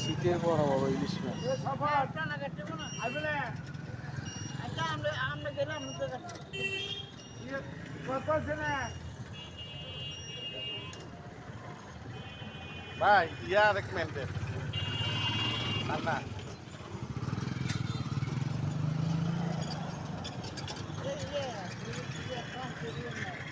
শীতের বড় বড় ইলিশ মাছ ভাই ইয়া রেকমেন্ডেড রান্না Yeah, yeah.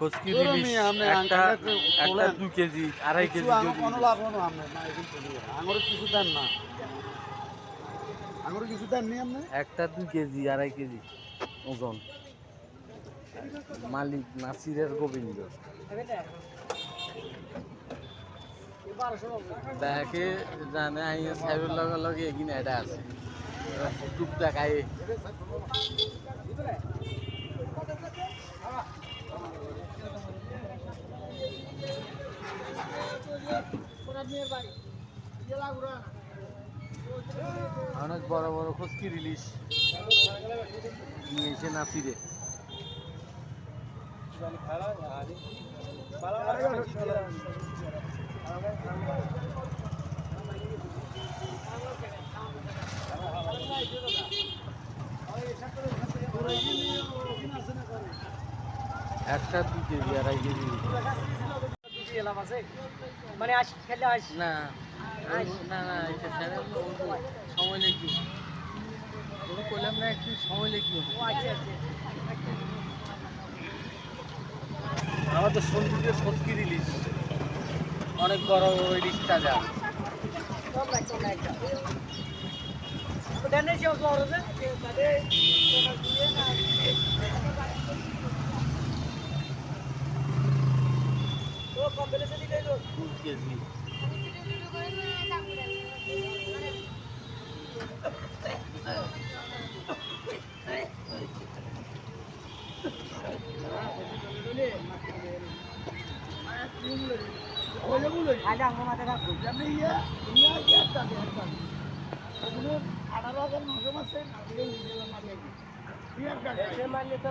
খসকি ইলিশ একটা একটা কেজি আড়াই কেজি কোনো লাভ হলো আমরা কিছু দেন না। কিছু দেন নি আপনি একটা দু কেজি আড়াই কেজি ওজন। মালিক নাসিরের গোবিন্দ। দেখে জানে আইয়া সাহেবের লগে লগে এগিয়ে এটা আছে। টুকটাক আয়ে অনেক বড় বড় খুশকি রিলিশ নিয়েছে এসে নাসিরে। একটা দুই কেজি আড়াই কেজি। দিয়ে লাভ মানে আসি খেলে আসি না না না সময় লাগবে করলাম না একটু সময় লাগবে আমাদের সন্দীপের সস্কি ইলিশ অনেক বড় ইলিশ তাজা দেন সে বড় কেজি আঠারো হাজার নশো মাসে নাগরিক নিজের মাঝে মারলে তো